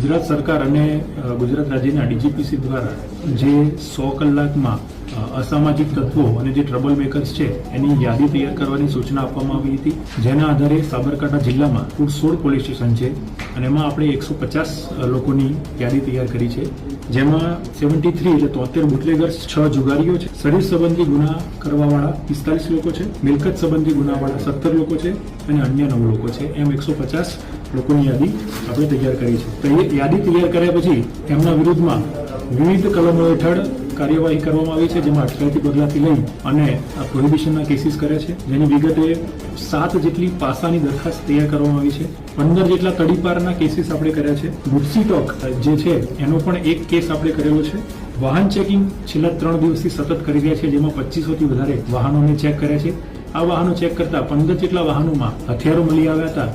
સરકાર અને ગુજરાત રાજ્યના ડીજીપીસી દ્વારા જે સો કલાકમાં અસામાજિક તત્વો અને જે ટ્રબલ મેકર્સ છે, એની યાદી તૈયાર કરવાની સૂચના આપવામાં આવી હતી. જેના આધારે સાબરકાંઠા જિલ્લામાં કુલ સોળ પોલીસ સ્ટેશન છે અને એમાં આપણે એકસો પચાસ લોકોની યાદી તૈયાર કરી છે. જેમાં સેવન્ટી થ્રી એટલે તોતેર બુટલેગર્સ, છ જુગારીઓ છે. શરીર સંબંધી ગુના કરવાવાળા પિસ્તાલીસ લોકો છે. મિલકત સંબંધી ગુનાવાળા સત્તર લોકો છે અને અન્ય નવ લોકો છે. એમ એકસો પચાસ લોકોની યાદી આપણે તૈયાર કરી છે. તો એ યાદી તૈયાર કર્યા પછી એમના વિરુદ્ધમાં વિવિધ કલમો હેઠળ કાર્યવાહી કરવામાં આવી છે, જેમાં અટકાયતી પગલાંથી લઈ અને પ્રોહિબિશનના કેસીસ કર્યા છે. જેની વિગતે સાત જેટલી પાસાની દરખાસ્ત તૈયાર કરવામાં આવી છે. પંદર જેટલા તડીપારના કેસીસ આપણે કર્યા છે. ગુડસી ટોક જે છે, એનો પણ એક કેસ આપણે કરેલો છે. વાહન ચેકિંગ છેલ્લા ત્રણ દિવસથી સતત કરી રહ્યા છે, જેમાં પચીસોથી વધારે વાહનોને ચેક કર્યા છે. આ વાહનો ચેક કરતા પંદર જેટલા વાહનોમાં હથિયારો મળી આવ્યા હતા.